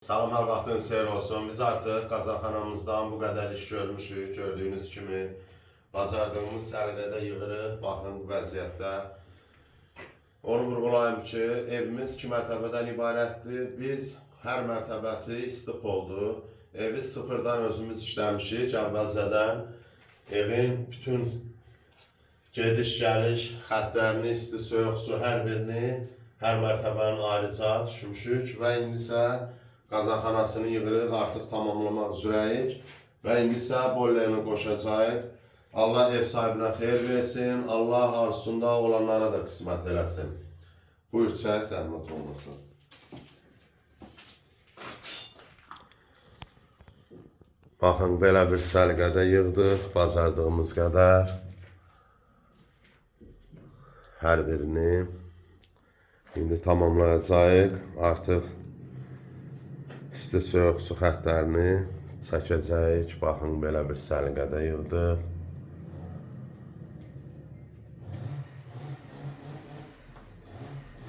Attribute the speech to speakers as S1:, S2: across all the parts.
S1: Salam, hər vaxtınız xeyir olsun. Biz artıq qazanxanamızdan bu qədər iş görmüşük. Gördüyünüz kimi bazardığımız səliqədə yığırıq. Baxın bu vəziyyətdə. Onu vurğulayım ki, evimiz iki mərtəbədən ibarətdir. Biz hər mərtəbəsi istif oldu. Evi sıfırdan özümüz işləmişik əvvəlcədən. Evin bütün gediş gəliş xəttlərini, isti, soyuq su hər birini hər mərtəbənin ayrıca düşmüşük və indi isə qazanxanasını yığırıq, artıq tamamlamaq üzrəyik və indi isə boylarını qoşacağıq. Allah ev sahibinə xeyir versin, Allah arzusunda olanlara da qismət eləsin. Buyur çay zəhmət olmasın. Baxın, belə bir səliqədə yığdıq, bacardığımız qədər. Hər birini indi tamamlayacağıq. Artıq isti soyuq su xəttlərini çəkəcəyik. Baxın, belə bir səliqədə yığdıq.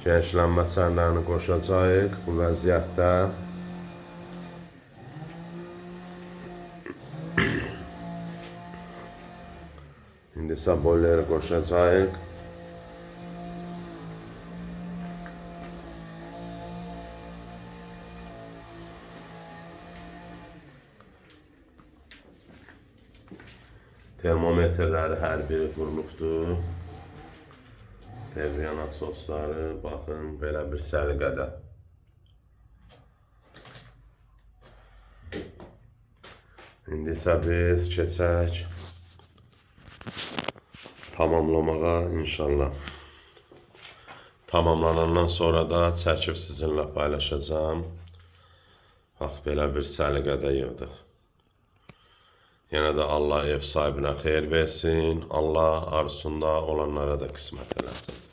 S1: Genişlənmə çənlərini qoşacağıq bu vəziyyətdə. İndi isə boyları qoşacağıq. Termometrləri hər biri qurulubdur. Terviyana sosları, baxın, belə bir səliqədə. İndi isə biz keçək tamamlamağa inşallah. Tamamlanandan sonra da çəkib sizinlə paylaşacağım. Bax, belə bir səliqədə yığdıq. Yenə də Allah ev sahibinə xeyir versin. Allah arzusunda olanlara da qismət eləsin.